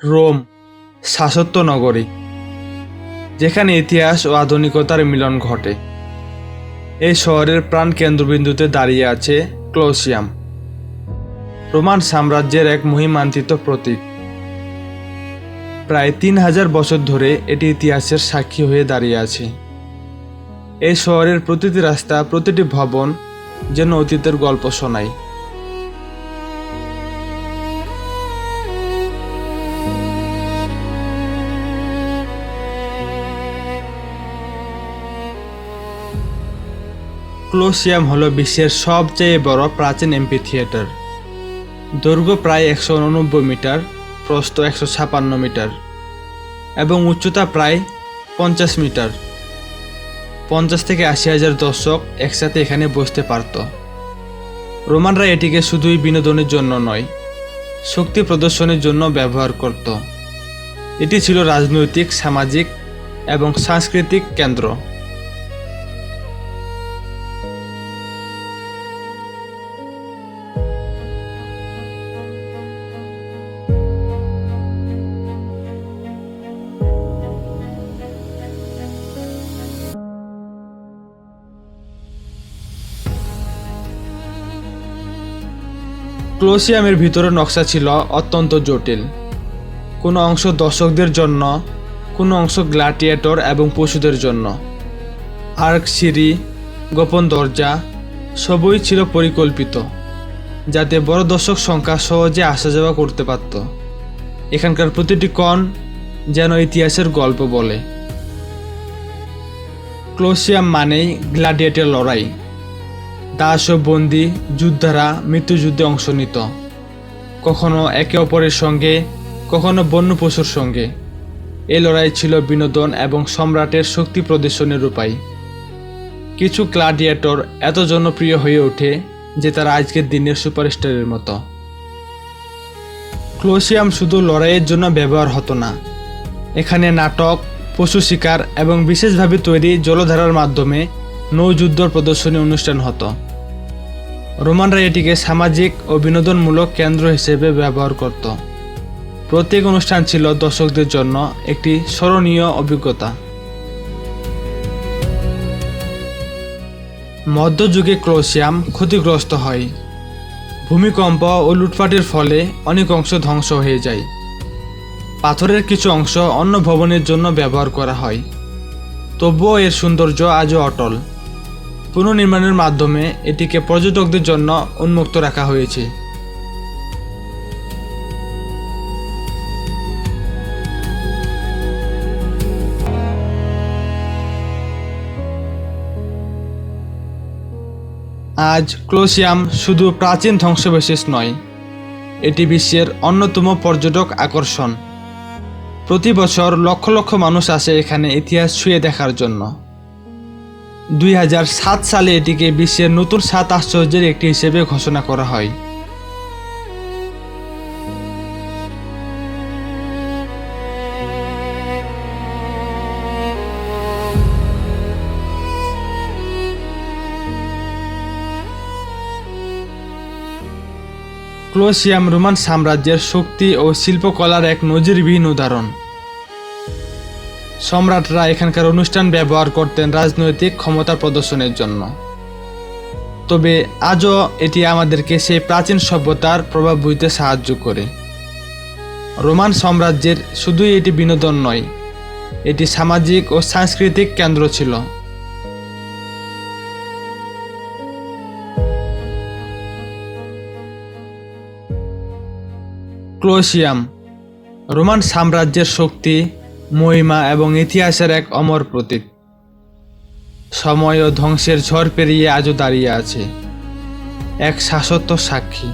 Rome শাসত্ব নগরী, যেখানে ইতিহাস ও আধুনিকতার মিলন ঘটে। এই শহরের প্রাণ কেন্দ্রবিন্দুতে দাঁড়িয়ে আছে ক্লোসিয়াম, রোমান সাম্রাজ্যের এক মহিমান্তিত প্রতীক। প্রায় তিন হাজার বছর ধরে এটি ইতিহাসের সাক্ষী হয়ে দাঁড়িয়ে আছে। এই শহরের প্রতিটি রাস্তা, প্রতিটি ভবন যেন অতীতের গল্প শোনায়। ক্লোসিয়াম হলো বিশ্বের সবচেয়ে বড় প্রাচীন এমপি থিয়েটার। দৈর্ঘ্য প্রায় একশো উননব্বই মিটার, প্রস্থ একশো ছাপান্ন মিটার এবং উচ্চতা প্রায় পঞ্চাশ মিটার। পঞ্চাশ থেকে আশি হাজার দর্শক একসাথে এখানে বসতে পারত। রোমানরা এটিকে শুধুই বিনোদনের জন্য নয়, শক্তি প্রদর্শনের জন্য ব্যবহার করত। এটি ছিল রাজনৈতিক, সামাজিক এবং সাংস্কৃতিক কেন্দ্র। ক্লোসিয়ামের ভিতরে নকশা ছিল অত্যন্ত জটিল। কোনো অংশ দর্শকদের জন্য, কোনো অংশ গ্ল্যাডিয়েটর এবং পশুদের জন্য। আর্ক সিঁড়ি, গোপন দরজা, সবই ছিল পরিকল্পিত, যাতে বড় দর্শক সংখ্যা সহজে আসা যাওয়া করতে পারত। এখানকার প্রতিটি কণ যেন ইতিহাসের গল্প বলে। ক্লোসিয়াম মানেই গ্ল্যাডিয়েটর লড়াই। দাস ও বন্দি যোদ্ধারা মৃত্যুযুদ্ধে অংশ নিত। কখনো একে অপরের সঙ্গে, কখনো বন্য পশুর সঙ্গে। এ লড়াই ছিল বিনোদন এবং সম্রাটের শক্তি প্রদর্শনের উপায়। কিছু ক্লাডিয়েটর এত জনপ্রিয় হয়ে ওঠে যে তারা আজকের দিনের সুপারস্টারের মতো। ক্লোসিয়াম শুধু লড়াইয়ের জন্য ব্যবহার হতো না। এখানে নাটক, পশু শিকার এবং বিশেষভাবে তৈরি জলধারার মাধ্যমে নৌযুদ্ধ প্রদর্শনী অনুষ্ঠান হতো। রোমানরা এটিকে সামাজিক ও বিনোদনমূলক কেন্দ্র হিসেবে ব্যবহার করত। প্রত্যেক অনুষ্ঠান ছিল দর্শকদের জন্য একটি স্মরণীয় অভিজ্ঞতা। মধ্যযুগে ক্রোশিয়াম ক্ষতিগ্রস্ত হয়। ভূমিকম্প ও লুটপাটের ফলে অনেক অংশ ধ্বংস হয়ে যায়। পাথরের কিছু অংশ অন্য ভবনের জন্য ব্যবহার করা হয়। তবুও এর সৌন্দর্য আজও অটল। পুনর্নির্মাণের মাধ্যমে এটিকে পর্যটকদের জন্য উন্মুক্ত রাখা হয়েছে। আজ ক্লোসিয়াম শুধু প্রাচীন ধ্বংসবিশেষ নয়, এটি বিশ্বের অন্যতম পর্যটক আকর্ষণ। প্রতি বছর লক্ষ লক্ষ মানুষ আসে এখানে ইতিহাস ছুঁয়ে দেখার জন্য। দুই হাজার সাত সালে এটিকে বিশ্বের নতুন সাত আশ্চর্যের একটি হিসেবে ঘোষণা করা হয়। ক্লোসিয়াম রোমান সাম্রাজ্যের শক্তি ও শিল্পকলার এক নজিরবিহীন উদাহরণ। সম্রাটরা এখানকার অনুষ্ঠান ব্যবহার করতেন রাজনৈতিক ক্ষমতা প্রদর্শনের জন্য। তবে আজও এটি আমাদেরকে সেই প্রাচীন সভ্যতার প্রভাব বুঝতে সাহায্য করে। রোমান সাম্রাজ্যের শুধুই এটি বিনোদন নয়, এটি সামাজিক ও সাংস্কৃতিক কেন্দ্র ছিল। ক্লোসিয়াম রোমান সাম্রাজ্যের শক্তি মহিমা এবং ইতিহাসের এক অমর প্রতীক। সময় ও ধ্বংসের ঝড় পেরিয়ে আজও দাঁড়িয়ে আছে। এক শাশ্বত সাক্ষী।